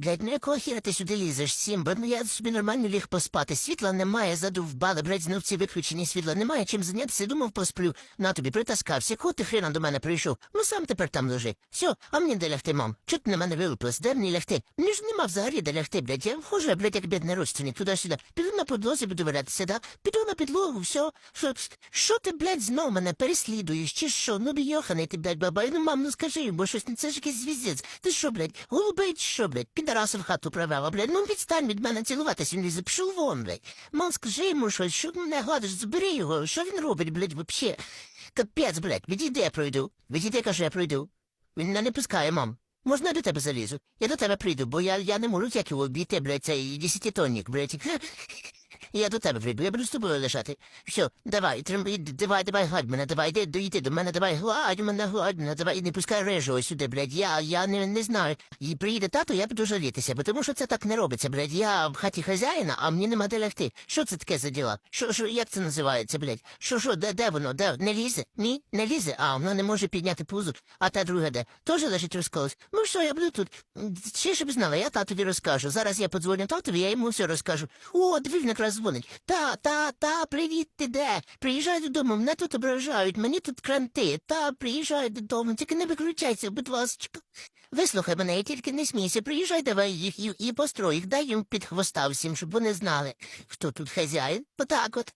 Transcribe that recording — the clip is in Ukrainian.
Блядь, ну якого хіра ти сюди лізеш, Сімба? Ну я собі нормально ліг поспати. Світла немає, задовбали, блядь, знов ці виключені світла. Немає чим зайнятися, думав, посплю. На тобі притаскався. Кого ти хрена до мене прийшов? Ну сам тепер там лежи. Все, а мені де лягти, мам? Чого ти на мене вилупилась? Де мені лягти? Мені ж нема взагалі де лягти, блядь. Я вхожу, блядь, як бідний родственник, туди-сюди. Піду на підлозі, буду валятися, да? Піду на підлогу, все. Що, що ти, блядь, знов мене переслідуєш, чи що? Ну, бійоханий ти, блядь, баба. Ну, мам, ну скажи йому щось, ну, це ж якийсь звіздець. Ти що, блядь, голубий що, блядь? Підараса в хату привела, блядь. Ну, відстань від мене цілуватись, він лізе, пішов вон, блядь. Мам, скажи йому щось, що мене гладиш, збери його, що він робить, блядь, вообще? Капець, блядь, відійди, я пройду. Відійди, кажу, я пройду. Він мене не пускає, мам. Можна я до тебе залізу? Я до тебе прийду, бо я, я не можу як його обійти, блядь, цей десятитонник, блядь. Я до тебе прийду, я буду з тобою лежати. Все, давай, трим, іди, давай, давай, гладь мене, давай, йди, йди, до мене, давай, гладь мене, гладь мене, давай, і не пускай режу сюди, блядь, я, я не, не знаю. І приїде тато, я буду жалітися, бо тому що це так не робиться, блядь, я в хаті хазяїна, а мені нема де лягти. Що це таке за діла? Що, що, як це називається, блядь? Що, що, де, де воно, де, не лізе? Ні, не лізе, а, воно не може підняти пузо, а та друга де? Тоже лежить розколос. Ну що, я буду тут. Ще щоб знала, я татові розкажу. Зараз я подзвоню татові, я йому все розкажу. О, диви, він якраз дзвонить. Та, та, та, привіт, ти де? Приїжджай додому, мене тут ображають, мені тут кранти. Та, приїжджай додому, тільки не виключайся, будь ласка. Вислухай мене, і тільки не смійся, приїжджай, давай їх і, і построй їх, дай їм під хвоста всім, щоб вони знали, хто тут хазяїн. Отак от.